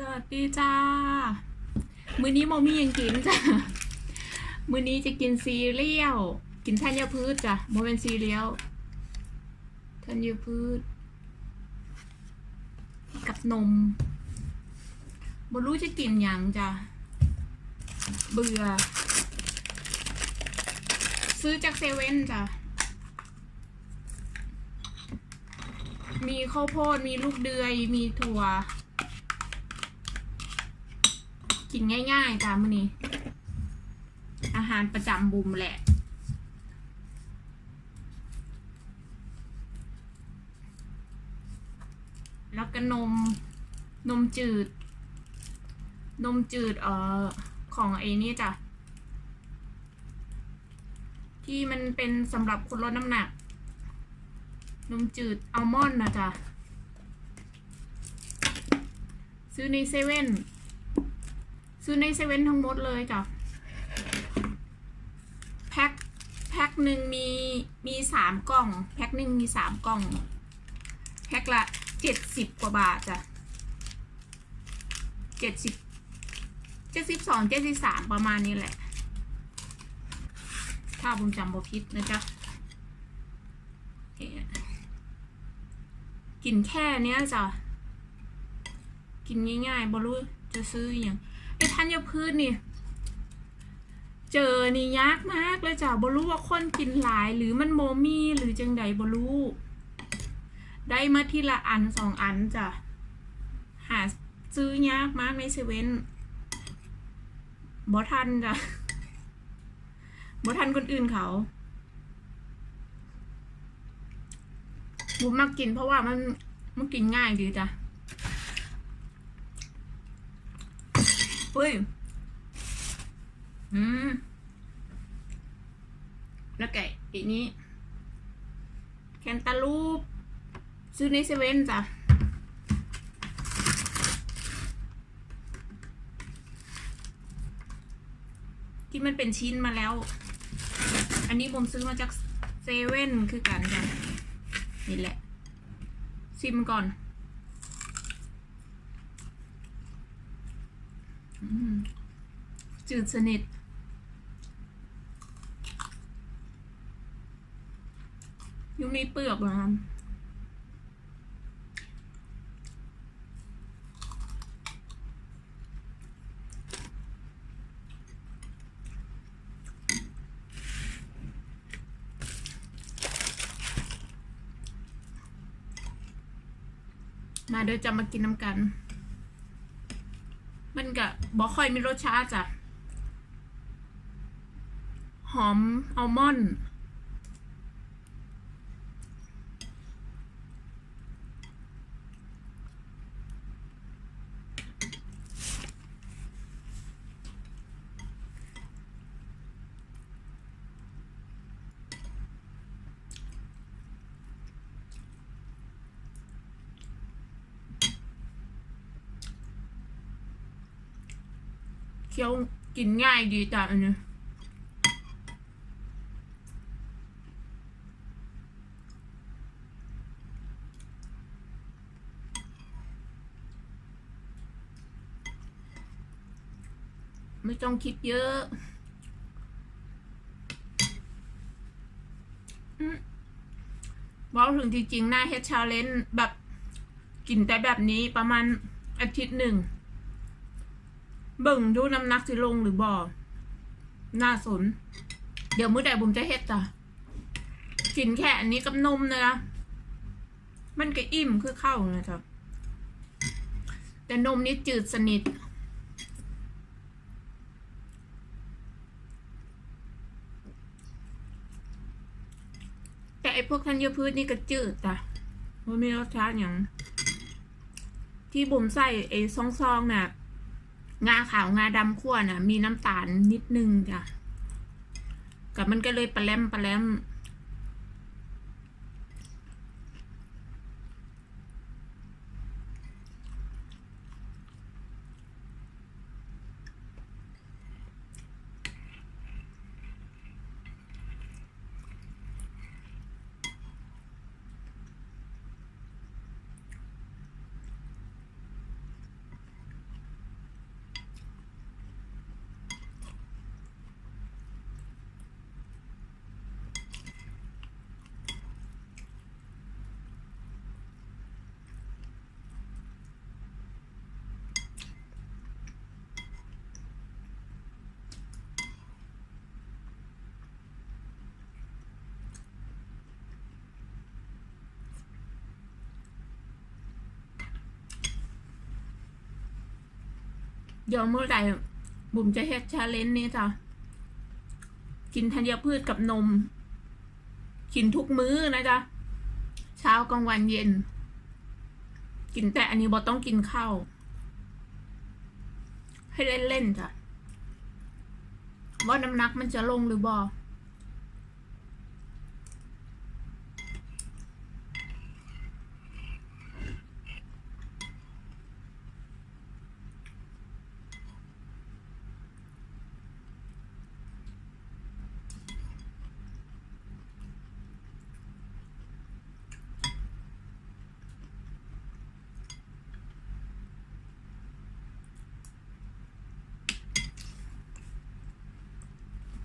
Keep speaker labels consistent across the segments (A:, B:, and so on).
A: สวัสดีจ้า มื้อนี้โมมี่ยังกินจ้ะ มื้อนี้จะกินซีเรียล กินธัญพืชจ้ะโมเป็นซีเรียลธัญพืช กับนมบรู้จะกินยังจ้ะ เบื่อ ซื้อจากเซเว่นจ้ะ มีข้าวโพด มีลูกเดือย มีถั่ว กินง่ายๆจ้ามื้อนี้ อาหารประจำบุมแหละ แล้วก็นม นมจืด นมจืดเอ่อของไอ้นี่จ้ะ ที่มันเป็นสำหรับคนลดน้ำหนัก นมจืดอัลมอนด์นะจ๊ะซื้อในเซเว่น ซื้อในเซเว่นทั้งหมดเลยจ้ะแพ็คแพ็คหนึ่งมีมีสามกล่อง แพ็คหนึ่งมีสามกล่อง แพ็คละเจ็ดสิบกว่าบาทจ้ะเจ็ดสิบเจ็ดสิบสองเจ็ดสิบสามประมาณนี้แหละ ถ้าบุญจำบ่ผิดนะจ๊ะกินแค่เนี้ยจ้ะ กินง่ายๆบ่รู้จะซื้ออย่าง ไอ้ธัญพืชนี่ เจอนี่ยากมากเลยจ้ะบรู้ว่าคนกินหลาย หรือมันโมมี่หรือจังใดบรู้ได้มาทีละอันสองอันจ้ะหาซื้อยากมากในเซเว่นบ่ทันจ้ะบ่ทันคนอื่นเขาบุมมักกินเพราะว่ามันมันกินง่ายดีจ้ะ เฮ้ย อืม แล้วไก่อีนี้ แคนตาลูป ซื้อในเซเว่นจ้ะที่มันเป็นชิ้นมาแล้ว อันนี้ผมซื้อมาจากเซเว่นคือกันจ้ะนี่แหละ ซิมก่อน อืม จืดสนิท ยังมีเปลือกนะครับมาเดี๋ยวจะมากินน้ำกัน มันก็บอค่อยมีรสชาติจ้ะหอมอัลมอนด์ คี้ยวกินง่ายดีจ้ะอันนี้ไม่ต้องคิดเยอะอบอกถึงจริงๆหน้าเฮดชาเลนแบบกินแต่แบบนี้ประมาณอาทิตย์หนึ่ง เบิ่งดูน้ำหนักสิลงหรือบ่น่าสน เดี๋ยวมื้อใดบุมจะเฮ็ดจ้ะกินแค่อันนี้กับนมนะนะมันก็อิ่มคือข้านะจ๊ะแต่นมนี่จืดสนิท แต่ไอพวกธัญพืชนี่ก็จืดจ้ะมันมีรสชาติอย่าง ที่บุ๋มใส่ไอซองๆน่ะ งาขาวงาดำขั้วน่ะ มีน้ำตาลนิดนึงจ้ะกับมันก็เลยปลาแรมปลาแรม เดี๋ยวเมื่อไหร่บุ๋มจะเฮ็ดชาเลนจ์นี้จ้ะ กินธัญพืชกับนม กินทุกมื้อนะจ๊ะ เช้ากลางวันเย็น กินแต่อันนี้บอต้องกินข้าว ให้เล่นๆจ้ะ ว่าน้ำหนักมันจะลงหรือบอ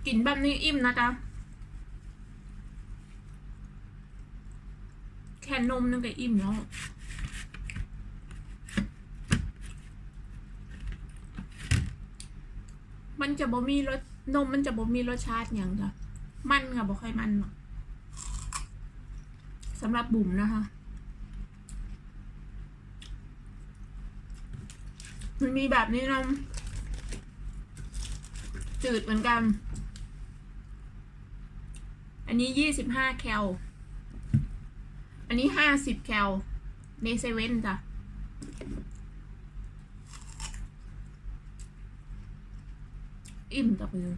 A: กินแบบนี้อิ่มนะจ๊ะแค่นมนึงก็อิ่มแล้วมันจะบ่มีรสนมมันจะบ่มีรสชาติอย่างจ้ะมันค่ะบ่ค่อยมันหรอกสำหรับบุ๋มนะคะมันมีแบบนี้นะจืดเหมือนกัน อันนี้ยี่สิบห้าแคล อันนี้ห้าสิบแคลในเซเว่นจ้ะ อิ่มจับเลย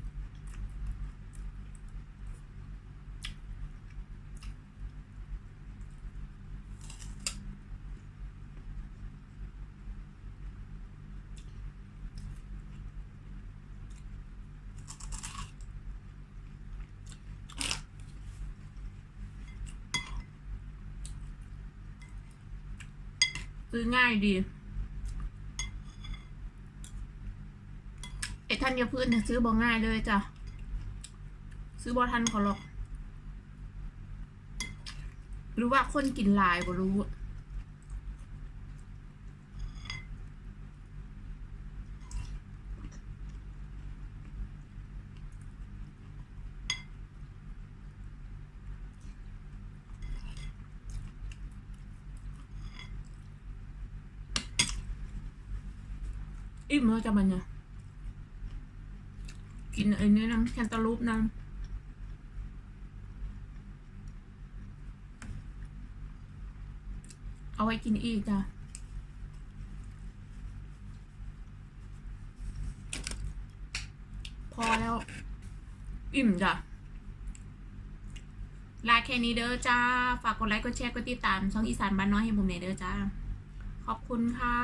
A: ซื้อง่ายดีไอ้ท่านยาพืชเนี่ยซื้อบ่ง่ายเลยจ้ะ ซื้อบ่ทันเขาหรอก หรือว่าคนกินลายบ่รู้ อิ่มแล้วจ้ะมันเนี่ยกินไอ้นี่น้ำแคนตาลูปน้ำเอาไว้กินอีกจ้ะพอแล้ว อิ่มจ้ะลาแค่นี้เด้อจ้า ฝากกดไลค์ กดแชร์ กดติดตามช่องอีสานบ้านน้อยให้ผมหน่อยเด้อจ้า ขอบคุณค่ะ